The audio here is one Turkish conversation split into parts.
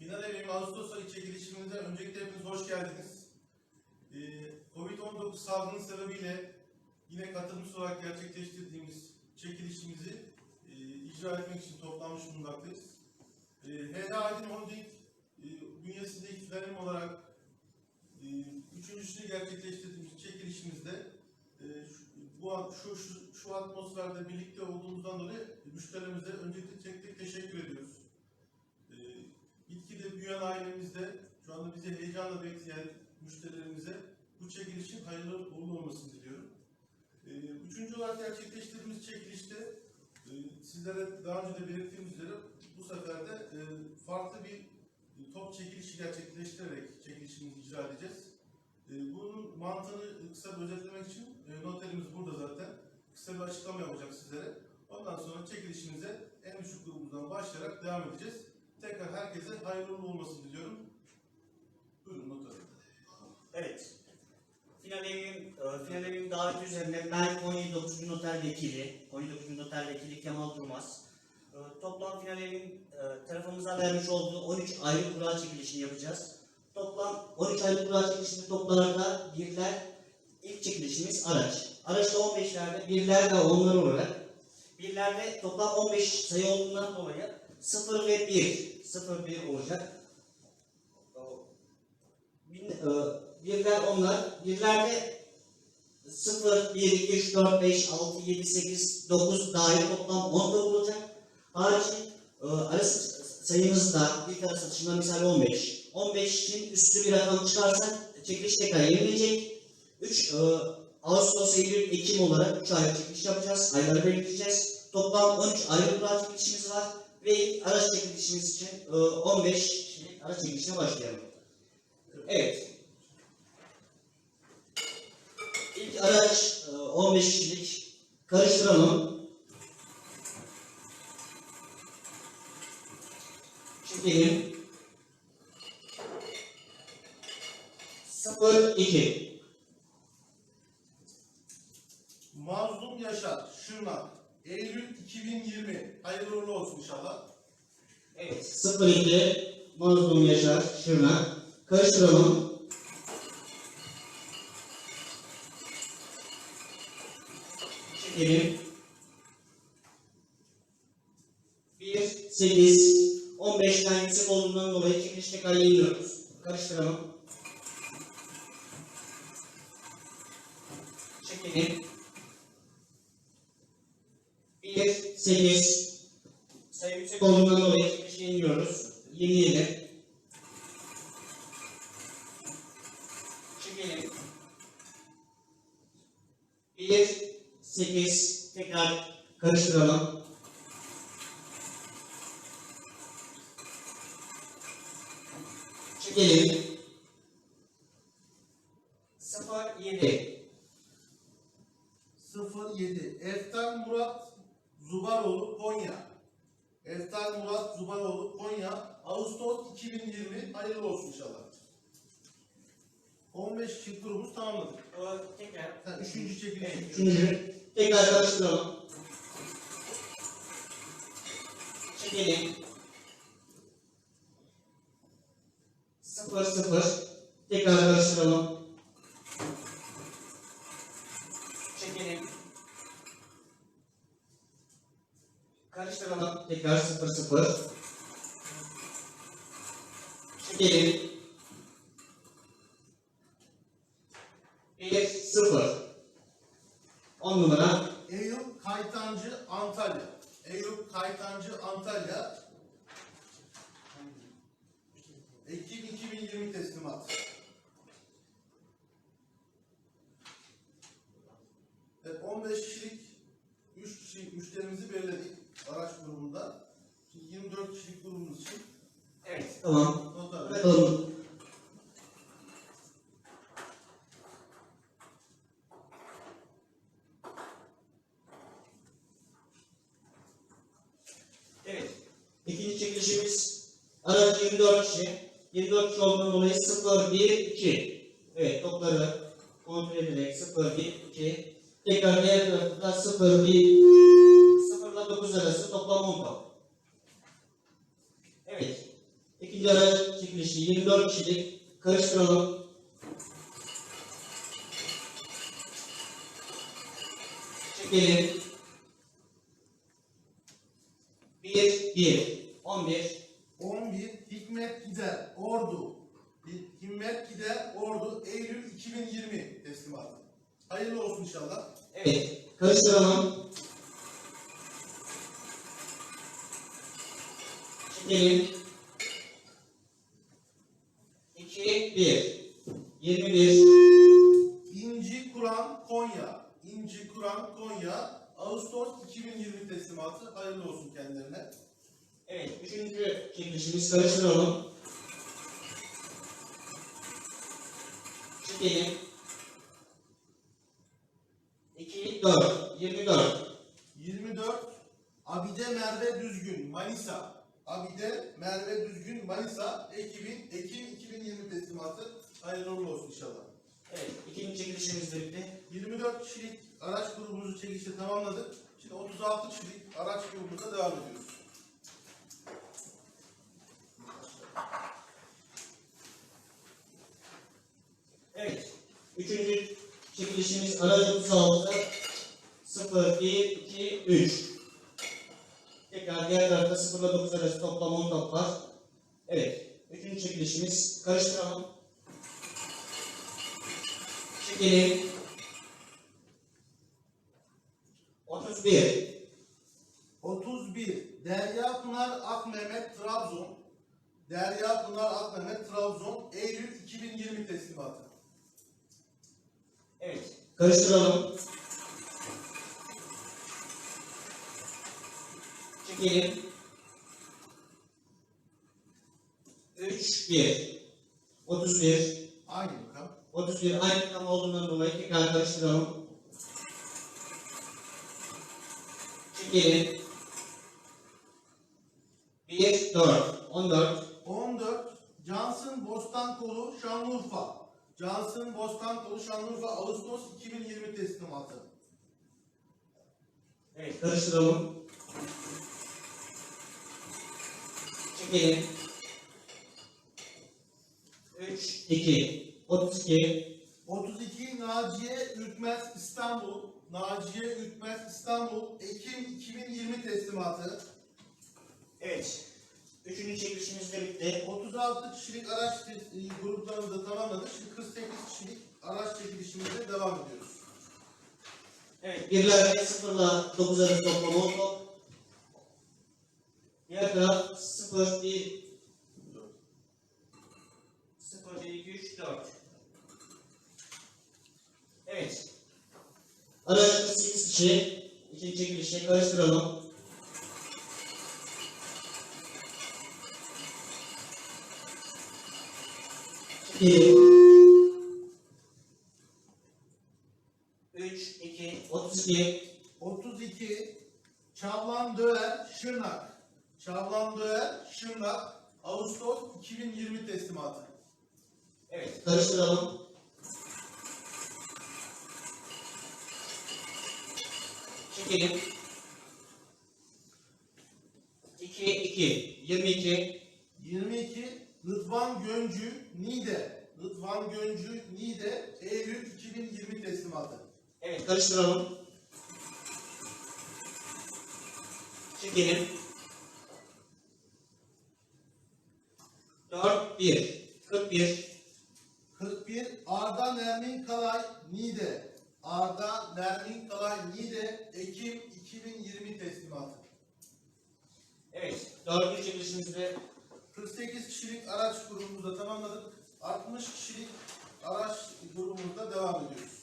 Final evi Ağustos ayı çekilişimize öncelikle hepiniz hoş geldiniz. Ee, Covid-19 salgını sebebiyle yine katılımcı olarak gerçekleştirdiğimiz çekilişimizi e, icra etmek için toplanmış bulunmaktayız. E, HDA Aydın Holding e, bünyesindeki filanim olarak e, üçüncüsünü gerçekleştirdiğimiz çekilişimizde e, bu şu, şu, şu atmosferde birlikte olduğumuzdan dolayı müşterimize öncelikle tek tek teşekkür ediyoruz. E, Gitgide büyüyen ailemizde şu anda bizi heyecanla bekleyen müşterilerimize bu çekilişin hayırlı uğurlu olmasını diliyorum. Ee, Üçüncü olarak gerçekleştirdiğimiz çekilişte e, sizlere daha önce de belirttiğim üzere bu sefer de e, farklı bir e, top çekilişi gerçekleştirerek çekilişimizi icra edeceğiz. Bunun mantığını kısa bir özetlemek için noterimiz burada zaten. Kısa bir açıklama yapacak sizlere. Ondan sonra çekilişimize en düşük grubumuzdan başlayarak devam edeceğiz. Tekrar herkese hayırlı olmasını diliyorum. Buyurun noter. Evet. Final evim, final evim daveti üzerine ben Konya 9. Noter Vekili, Konya 9. Noter Vekili Kemal Durmaz. E, toplam final evin e, tarafımıza vermiş olduğu 13 ayrı kura çekilişini yapacağız. Toplam 13 ayrı kura çekilişinde toplamda birler, ilk çekilişimiz araç. Araçta 15'lerde birler ve onlar olarak birlerde toplam 15 sayı olduğundan dolayı 0 ve 1, 0 1 olacak. E, birler onlar. Birlerde 0, 1, 2, 3, 4, 5, 6, 7, 8, 9 dahil toplam 10 da olacak. Harici e, arası sayımızda bir tane satışında misal 15. 15 için üstü bir rakam çıkarsak çekiliş tekrar yenilecek. 3 e, Ağustos, Eylül, Ekim olarak 3 aylık çekiliş yapacağız. Ayları belirleyeceğiz. Toplam 13 ayrı kura çekilişimiz var. Ve araç çekilişimiz için e, 15 kişilik araç çekilişine başlayalım. Evet. İlk araç e, 15 kişilik karıştıralım. 0-2 Mazlum Yaşar Şırnak. Karıştıralım. Çekelim. 1, 8, 15 tane yüksek olduğundan dolayı çekilişte kareyi indiriyoruz. Karıştıralım. 8 tekrar karıştıralım. Çekelim. 0 7 07. Eftal Murat Zubaroğlu, Konya. Eftal Murat Zubaroğlu, Konya. Ağustos 2020. Hayırlı olsun inşallah. 15 kişilik grubumuz tamamladık. Tekrar Sen üçüncü çekiliş. Evet, üçüncü. Tekrar karıştıralım. Çekelim. Sıfır sıfır. Tekrar karıştıralım. Çekelim. Karıştıralım. Tekrar sıfır sıfır. Çekelim. Bir sıfır. On numara Eyüp Kaytancı, Antalya. Eyüp Kaytancı, Antalya. Ekim 2020 teslimat. Evet, 15 kişilik 3 kişi müşterimizi belirledik araç grubunda. Şimdi 24 kişilik grubumuz için Evet. Tamam. notlar Bakalım. Evet. İkinci çekilişimiz araç 24 kişi. 24 kişi olduğundan dolayı 0, 1, 2. Evet topları kontrol ederek 0, 1, 2. Tekrar diğer tarafta 0, 1, 0 ile 9 arası toplam 10 top. Evet. İkinci araç çekilişi 24 kişilik. Karıştıralım. Çekelim. 1, 1, 11. 11 Hikmet Gider Ordu. Hi- Hikmet Gider Ordu Eylül 2020 teslimatı. Hayırlı olsun inşallah. Evet, karıştıralım. Çekelim. 2, 1, 21. İnci Kur'an Konya. İnci Kur'an Konya. Ağustos 2020 teslimatı. Hayırlı olsun kendilerine. Evet, üçüncü çekilişimiz karıştıralım. Çekelim. 2, 4, 24. 24 Abide Merve Düzgün Manisa. Abide Merve Düzgün Manisa ekibin Ekim 2020 teslimatı. Hayırlı uğurlu olsun inşallah. Evet, ikinci çekilişimiz de bitti. 24 kişilik araç grubumuzu çekişte tamamladık. Şimdi 36 kişilik araç grubumuza devam ediyoruz. Evet. Üçüncü çekilişimiz aracı 36 0 1 2 3. Tekrar diğer tarafta 0 ile 9 arası toplam 10 top var. Evet. Üçüncü çekilişimiz karıştıralım. Çekelim. 31 31 Derya Pınar Akmehmet Trabzon. Derya Pınar Akmehmet Trabzon Eylül 2020 teslimatı. Evet. Karıştıralım. Çekelim. 3 1 31 Aynı rakam. 31 aynı rakam olduğundan dolayı tekrar karıştıralım. Çekelim. 1 4 14 14 Cansın Bostankolu Şanlıurfa. Cansın Bostankolu Şanlıurfa Ağustos 2020 teslimatı. Evet, karıştıralım. Çekelim. 3, 2, 32, 32 Naciye Ürkmez İstanbul. Naciye Ürkmez İstanbul Ekim 2020 teslimatı. Evet. Üçüncü çekilişimiz de bitti. 36 kişilik araç e, gruplarımızı tamamladık. Şimdi 48 kişilik araç çekilişimize devam ediyoruz. Evet, birlerle 0 ile 9 arası toplam 10 top. Diğer taraf 0, 1, 0, 1, 2, 3, 4. Evet. Aracımız 8 kişi. İkinci çekilişe karıştıralım. Bir. 3, 2, 32. 32 Çavlan Döğer Şırnak. Çavlan Döğer Şırnak Ağustos 2020 teslimatı. Evet, karıştıralım. Çekelim. 2, 2, 22. 22 Rıdvan Göncü Niğde. Rıdvan Göncü Niğde Eylül 2020 teslimatı. Evet, karıştıralım. Çekelim. 4, 1, 41. 41 Arda Nermin Kalay Niğde. Arda Nermin Kalay Niğde Ekim 2020 teslimatı. Evet, dördüncü çekilişimizde 48 kişilik araç grubumuzu da tamamladık. 60 kişilik araç grubumuzda devam ediyoruz.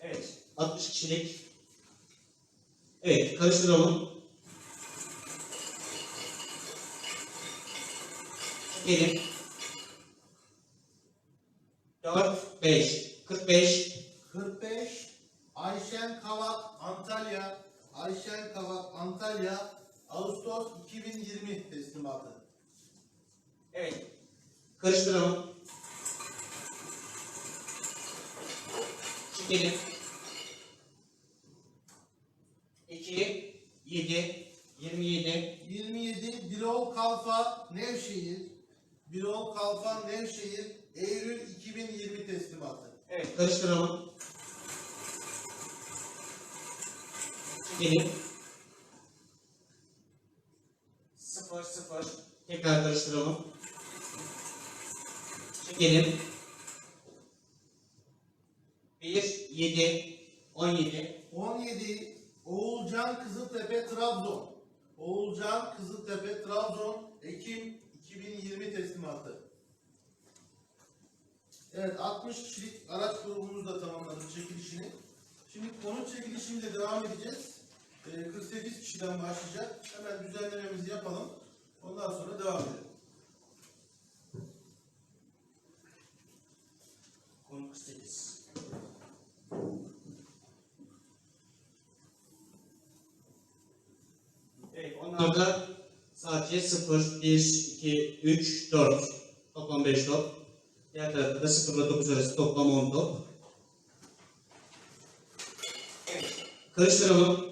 Evet, 60 kişilik. Evet, karıştıralım. Çekelim. 4, 5, 45. 45 Ayşen Kavak Antalya Ayşen Kavak Antalya Ağustos 2020 teslimatı. Evet. Karıştıralım. Çekelim. 2, 7, 27, 27 Birol Kalfa Nevşehir Birol Kalfa Nevşehir Eylül 2020 teslimatı. Evet, karıştıralım. Çekelim. 0, 0. Tekrar karıştıralım. Çekelim. 1, 7, 17. 17 Oğulcan Kızıltepe Trabzon. Oğulcan Kızıltepe Trabzon Ekim 2020 teslimatı. Evet 60 kişilik araç grubumuzla tamamladık çekilişini. Şimdi konut çekilişimiyle devam edeceğiz. Ee, 48 kişiden başlayacak. Hemen düzenlememizi yapalım. Ondan sonra devam edelim. Konu 48. Onlarda sadece 0, 1, 2, 3, 4 toplam 5 top. Diğer tarafta da 0 ile 9 arası toplam 10 top. Karıştıralım.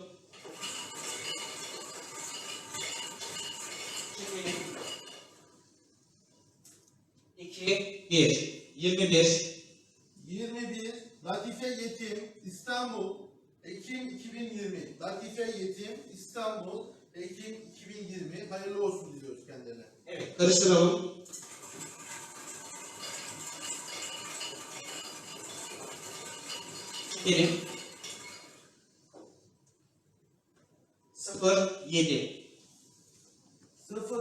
Çekelim. 2, 1, 21, 21 Latife Yetim İstanbul Ekim 2020 Latife Yetim İstanbul Ekim 2020 hayırlı olsun diliyoruz kendilerine. Evet, karıştıralım. Çekelim. 0, 7.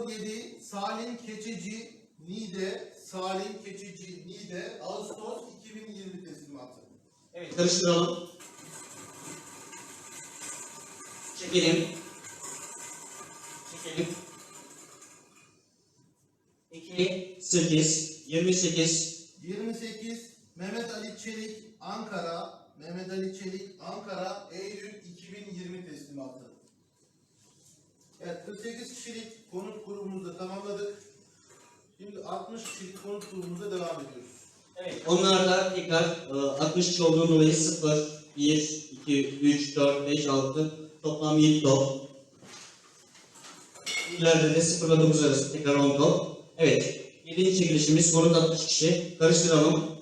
07 Salim Keçeci Nide Salim Keçeci Nide Ağustos 2020 teslimatı. Evet, karıştıralım. Çekelim. Çekelim. 8, 28, 28 Mehmet Ali Çelik Ankara Mehmet Ali Çelik Ankara Eylül 2020 teslimatı. Evet 48 kişilik konut grubumuzu tamamladık. Şimdi 60 kişilik konut grubumuza devam ediyoruz. Evet, onlarla tekrar e, 60 kişi olduğundan dolayı 0, 1, 2, 3, 4, 5, 6 toplam 7 top. İleride de 0 ile 9 arası tekrar 10 top. Evet, 7. çekilişimiz konut 60 kişi. Karıştıralım.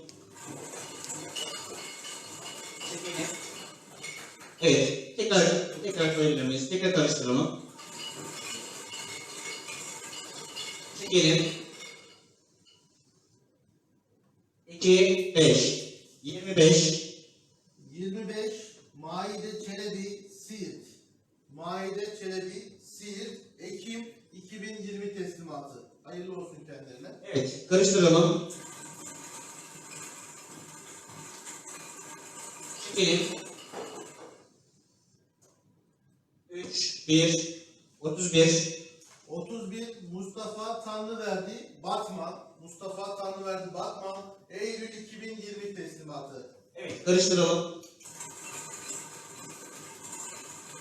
Evet, tekrar tekrar koyabilir? Tekrar karıştıralım. Çekelim. 2, 5, 25, 25 Hayırlı olsun kendilerine. Evet, karıştıralım. Çekelim. 3, 1, 31, 31 Mustafa Tanrıverdi Batman. Mustafa Tanrıverdi Batman Eylül 2020 teslimatı. Evet, karıştıralım.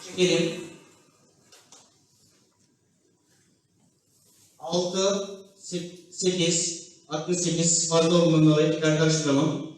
Çekelim. 6, 8, 68 fazla olduğundan dolayı tekrar karıştıralım.